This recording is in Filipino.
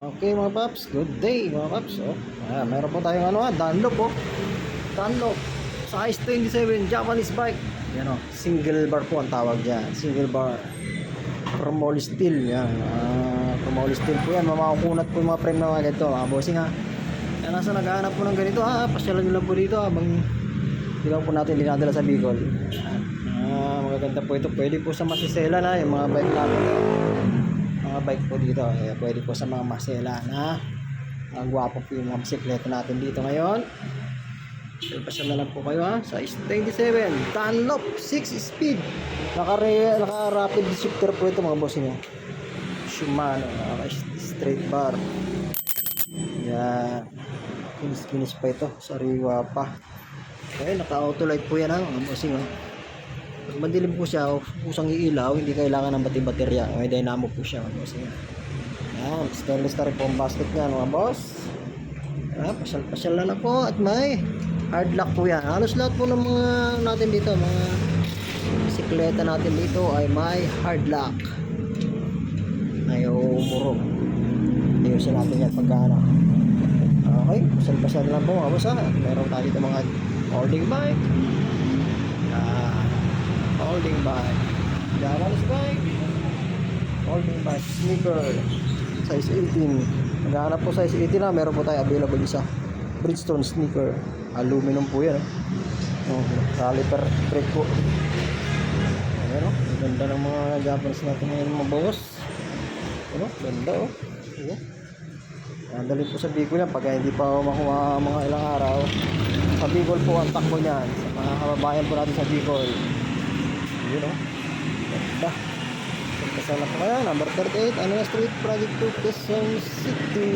Okay mga paps, good day mga paps. Oh, ah, meron po tayong ano ah, Dunlop po. Dunlop size 27 Japanese bike. Yan oh, single bar po ang tawag diyan. Single bar. Chromoly steel yan. Ah, chromoly steel po yan. Mamakukunat po yung mga frame na mga ganito, mga bossing ha. Yan nasa naghahanap po ng ganito ha. Pasyalan nyo lang po dito habang hindi lang po natin dinadala sa Bicol. Ah, magaganda po ito. Pwede po sa masisela na yung mga bike natin bike po dito. Kaya pwede po sa mga masela na ang gwapo po yung mga bisikleta natin dito ngayon. Ilpasan na lang po kayo ha. Size 27. Dunlop 6 speed. Naka, naka rapid shifter po ito mga boss nyo. Shimano. Naka straight bar. Yan. Kinis kinis pa ito. Sariwa pa. Okay, naka auto light po yan ha mga bossing ha. Pag madilim po siya, o kusang iilaw, hindi kailangan ng bati-baterya. May dynamo po siya, mga boss. Yan. Yan, stainless na rin po ang basket niya, mga boss. Yan, pasyal-pasyal na lang po at may hard lock po yan. Halos lahat po ng mga natin dito, mga bisikleta natin dito ay may hard lock. Ayaw umurong. Ayusin natin yan pagka ano. Okay, pasyal-pasyal na lang po mga boss ha. Meron tayo dito mga holding bike. Yan. Holding bike. Japanese bike. Holding bike. Sneaker. Size 18. Naghahanap po size 18 na. Meron po tayo available isa. Bridgestone sneaker. Aluminum po yan. Oh. Oh, caliper brake po. Ayan o. Ang ganda ng mga Japanese natin ngayon mga boss. Ano? Ganda. Oh. Ayan. Nandali po sa Bicol yan pagka hindi pa makuha mga ilang araw. Sa Bicol po ang takbo niyan. Sa mga kababayan po natin sa Bicol. Yun o. Ganda. Kasalak na. Number 38, Anna Street, Project 2, Quezon City.